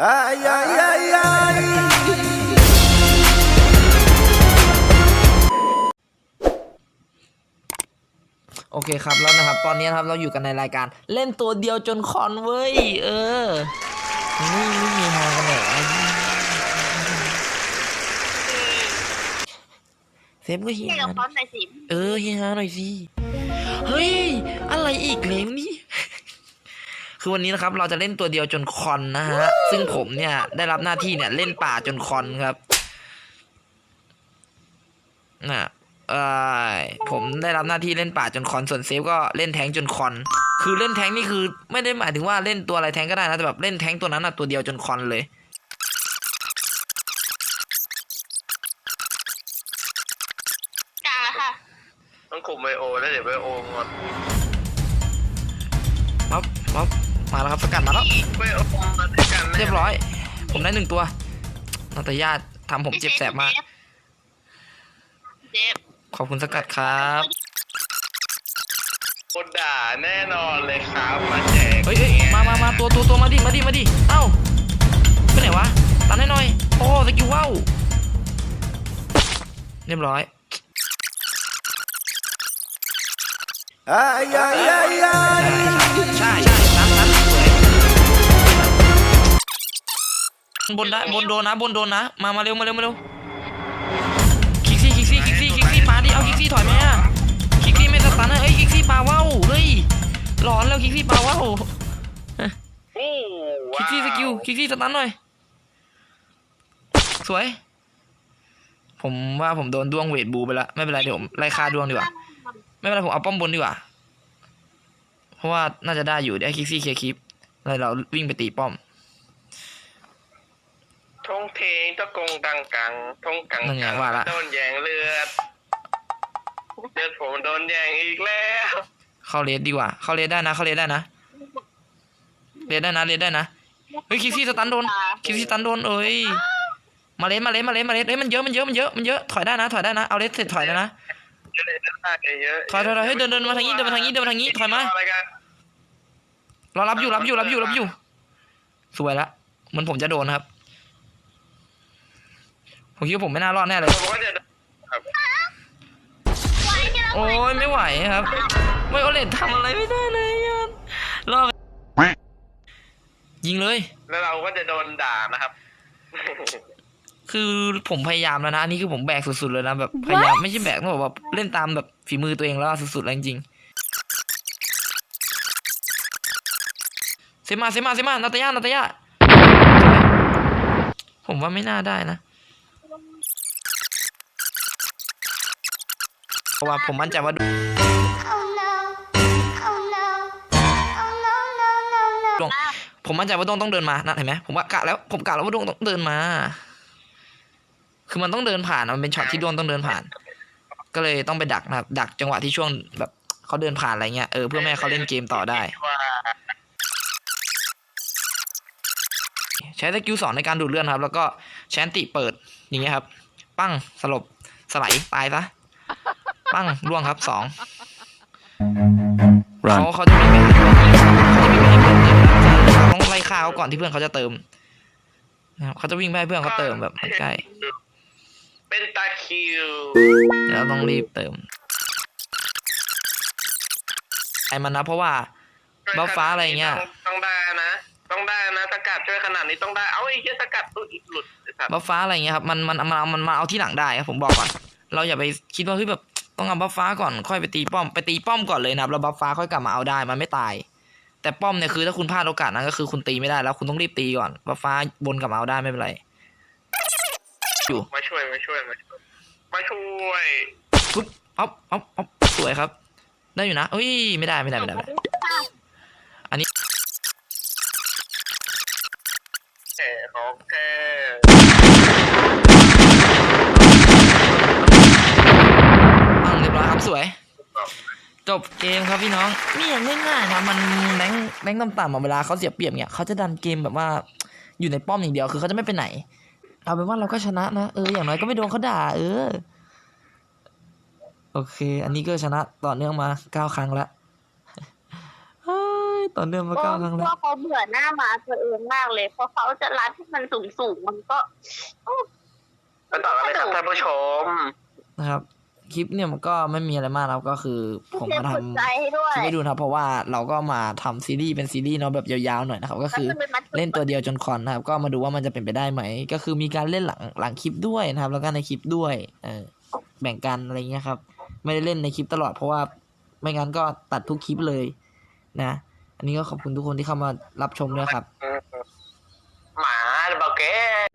Ay, ay, ay, ay. โอเคครับแล้วนะครับ ตอนนี้นะครับเราอยู่กันในรายการเล่นตัวเดียวจนคอนเว้ย เออ นี่ไม่มีทางกันไหนวะเซฟก็เฮียให้กับพร้อมใส่สิมเออเฮียหน่อยสิ เฮ้ย อะไรอีกแล้วนี่ คือวันนี้นะครับเราจะเล่นตัวเดียวจนคอนนะฮะ ซึ่งผมเนี่ยได้รับหน้าที่เนี่ยเล่นป่าจนคอนครับน่ะเออผมได้รับหน้าที่เล่นป่าจนคอนส่วนเซฟก็เล่นแทงค์จนคอน คือเล่นแทงค์นี่คือ ไม่ได้หมายถึงว่าเล่นตัวอะไรแทงค์ก็ได้นะแต่แบบเล่นแทงค์ตัวนั้นอะตัวเดียวจนคอนเลยกลางแล้วค่ะต้องคุมไบโอแล้วเดี๋ยวไบโองอน ปั๊บปั๊บ มาแล้วครับสกัดมาแล้วไบโอมาด้วยกันแน่เรียบร้อย ผมได้หนึ่งตัวนาตาญาติทำผมเจ็บแสบมาก เจ็บขอบคุณสกัดครับ คนด่าแน่นอนเลยครับมาแจกเฮ้ยเฮ้ยมามามาตัวตัวตัวมาดิ มาดิ มาดิ เอ้าไปไหนวะตันให้หน่อย โอ้สกิลว้าว เรียบร้อย Ay, ay, ay, ay. ใช่ใช่ บนได้บนโดนนะบนโดนนะ มามาเร็วมาเร็วมาเร็วคิกซี่คิกซี่คิกซี่คิกซี่ปาดิเอาคิกซี่ถอยไหมอะคิกซี่ไม่สตันนะเอ้ยคิกซี่ปาว่าวเฮ้ยหลอนแล้วคิกซี่ปาว่าวโอ้คิกซี่สกิลคิกซี่สตันหน่อยสวย ผมว่าผมโดนดวงเวทบูไปแล้วไม่เป็นไรเดี๋ยวผมไล่ฆ่าดวงดีกว่าไม่เป็นไรผมเอาป้อมบนดีกว่า เพราะว่าน่าจะได้อยู่ได้คิกซี่เคลียร์คลิปเลยเราวิ่งไปตีป้อม ทงเทงตะกงกังกังทงกังนั่นไงกังว่าละ โดนแยงเลือดเลือดผมโดนแยงอีกแล้ว เข้าเลสดีกว่า เข้าเลสได้นะ เข้าเลสได้นะเลสได้นะเลสได้นะ เฮ้ยคิกซี่สตันโดนคิกซี่สตันโดนเอ้ย มาเลสมาเลสมาเลสมาเลสเฮ้ยมันเยอะมันเยอะมันเยอะมันเยอะ ถอยได้นะ ถอยได้นะ เอาเลสเสร็จถอยแล้วนะ เยอะเลยนะเยอะถอยถอยถอยเฮ้ยเดินเดินมาทางนี้เดินมาทางนี้เดินมาทางนี้ถอยมาอะไรกันรอรับอยู่รับอยู่รับอยู่รับอยู่ สวยละเหมันผมจะโดนนะครับ ผมคิดว่าผมไม่น่ารอดแน่เลย ผมก็จะครับไว้ที่เราโอ้ยไม่ไหวครับ ไม่โอเลตทำอะไรไม่ได้เลยยันรอดยิงเลย แล้วเราก็จะโดนด่านะครับ คือผมพยายามแล้วนะอันนี้คือผมแบกสุดๆเลยนะแบบพยายามไม่ใช่แบกต้องบอกว่าเล่นตามแบบฝีมือตัวเองแล้วอะสุดๆแล้วจริงๆเซมาเซมาเซมานาตายานาตายาผมว่าไม่น่าได้นะ เพราะว่าผมมั่นใจว่า Oh no. Oh no. Oh no, no, no, no. ดวงผมมั่นใจว่าดวงต้องเดินมานะเห็นไหมผมว่ากะแล้วผมกะแล้วว่าดวงต้องเดินมา คือมันต้องเดินผ่านอะมันเป็นช็อตที่ดวงต้องเดินผ่าน ก็เลยต้องไปดักนะครับดักจังหวะที่ช่วงแบบเขาเดินผ่านอะไรเงี้ยเออเพื่อไม่ให้เขาเล่นเกมต่อได้ว่าใช้สกิลสองในการดูดเลือดนะครับ แล้วก็แชนติเปิดอย่างเงี้ยครับ ปั้งสลบสไลด์ตายซะ ปั้งร่วงครับสองเขาเขาจะวิ่งไปหาเขาจะวิ่งไปให้เพื่อนเติมนะครับเราต้องไล่ฆ่าเขาก่อนที่เพื่อนเขาจะเติมนะครับเขาจะวิ่งไปให้เพื่อนเขาเติมแบบมันใกล้เป็นตาคิวแล้วต้องรีบเติมไอ้มันนะเพราะว่าบัฟฟ้าอะไรเงี้ยต้องต้องได้นะต้องได้นะสกัดช่วยขนาดนี้ต้องได้เอาไอ้เหี้ยสกัดอุ๊ยหลุดไอ้สัตว์บัฟฟ้าอะไรเงี้ยครับมันมันมันมันมาเอาที่หลังได้ครับผมบอกก่อนเราอย่าไปคิดว่าเฮ้ยแบบ ต้องเอาบัฟฟ้าก่อนค่อยไปตีป้อมไปตีป้อมก่อนเลยนะครับแล้วบัฟฟ้าค่อยกลับมาเอาได้มันไม่ตาย แต่ป้อมเนี่ยคือถ้าคุณพลาดโอกาสนั้นก็คือคุณตีไม่ได้แล้วคุณต้องรีบตีก่อนบัฟฟ้าบนกลับมาเอาได้ไม่เป็นไรอยู่มาช่วยมาช่วยมาช่วยมาช่วยปุ๊บอ๊อฟอ๊อฟอ๊อฟสวยครับ ได้อยู่นะเอ้ยไม่ได้ไม่ได้ไม่ได้ไม่ได้แค่ของแค่ ปังเรียบร้อยครับสวย จบเกมครับพี่น้องนี่อย่างง่ายๆนะมันแรงแรงต่ำๆอะเวลาเขาเสียเปรียบเนี่ยเขาจะดันเกมแบบว่าอยู่ในป้อมอย่างเดียวคือเขาจะไม่ไปไหน เอาเป็นว่าเราก็ชนะนะเอออย่างน้อยก็ไม่โดนเขาด่า เออ โอเค อันนี้ก็ชนะต่อเนื่องมาเก้าครั้งละเฮ้ยตอนเดินมาก็เก้าครั้งเพแล้วราะเขาเบื่อหน้าหมาตัวเองมากเลย เพราะเขาจะรัดที่มันสูงสูงๆมันก็ไปต่อกันเลยครับท่านผู้ชมนะครับ คลิปเนี่ยมันก็ไม่มีอะไรมากนะครับก็คือผมเจ็บมาทำหัวใจให้ด้วยคลิปให้ดูนะครับเพราะว่าเราก็มาทำซีรีส์เป็นซีรีส์เนาะแบบยาวๆหน่อยนะครับ ก็คือเล่นตัวเดียวจนคอนนะครับ ก็มาดูว่ามันจะเป็นไปได้ไหม ก็คือมีการเล่นหลังหลังคลิปด้วยนะครับ แล้วก็ในคลิปด้วย เออแบ่งกันอะไรเงี้ยครับ ไม่ได้เล่นในคลิปตลอดเพราะว่าไม่งั้นก็ตัดทุกคลิปเลย นะ อันนี้ก็ขอบคุณทุกคนที่เข้ามารับชมด้วยครับ หมาเบาเก้